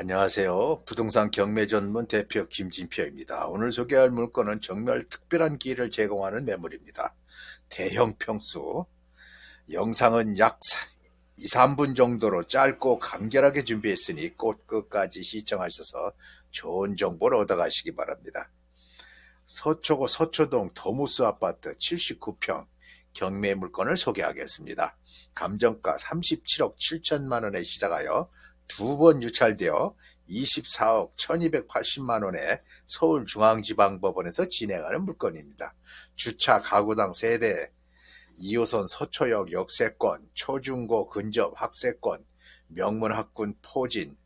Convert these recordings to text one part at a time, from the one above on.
안녕하세요. 부동산 경매 전문 대표 김진표입니다. 오늘 소개할 물건은 정말 특별한 기회를 제공하는 매물입니다. 대형 평수. 영상은 약 2, 3분 정도로 짧고 간결하게 준비했으니 꼭 끝까지 시청하셔서 좋은 정보를 얻어가시기 바랍니다. 서초구 서초동 도무스 아파트 79평 경매 물건을 소개하겠습니다. 감정가 37억 7천만 원에 시작하여 두 번 유찰되어 24억 1280만 원에 서울중앙지방법원에서 진행하는 물건입니다. 주차 가구당 세대 2호선 서초역 역세권, 초중고 근접 학세권, 명문학군 포진,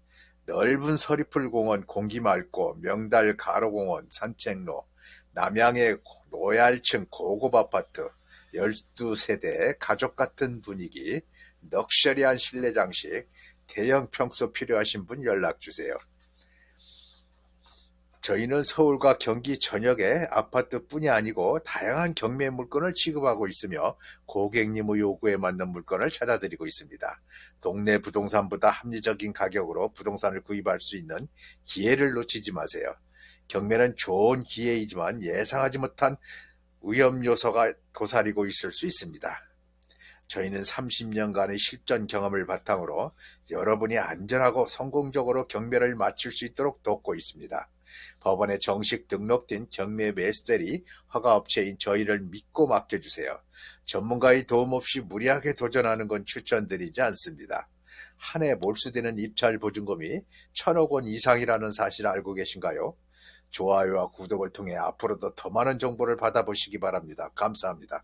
넓은 서리풀공원 공기 맑고 명달 가로공원 산책로, 남양의 노얄층 고급 아파트, 12세대 가족 같은 분위기, 럭셔리한 실내 장식, 대형 평수 필요하신 분 연락 주세요. 저희는 서울과 경기 전역에 아파트뿐이 아니고 다양한 경매 물건을 취급하고 있으며 고객님의 요구에 맞는 물건을 찾아드리고 있습니다. 동네 부동산보다 합리적인 가격으로 부동산을 구입할 수 있는 기회를 놓치지 마세요. 경매는 좋은 기회이지만 예상하지 못한 위험 요소가 도사리고 있을 수 있습니다. 저희는 30년간의 실전 경험을 바탕으로 여러분이 안전하고 성공적으로 경매를 마칠 수 있도록 돕고 있습니다. 법원에 정식 등록된 경매 매스들이 허가업체인 저희를 믿고 맡겨주세요. 전문가의 도움 없이 무리하게 도전하는 건 추천드리지 않습니다. 한 해 몰수되는 입찰 보증금이 천억 원 이상이라는 사실 알고 계신가요? 좋아요와 구독을 통해 앞으로도 더 많은 정보를 받아보시기 바랍니다. 감사합니다.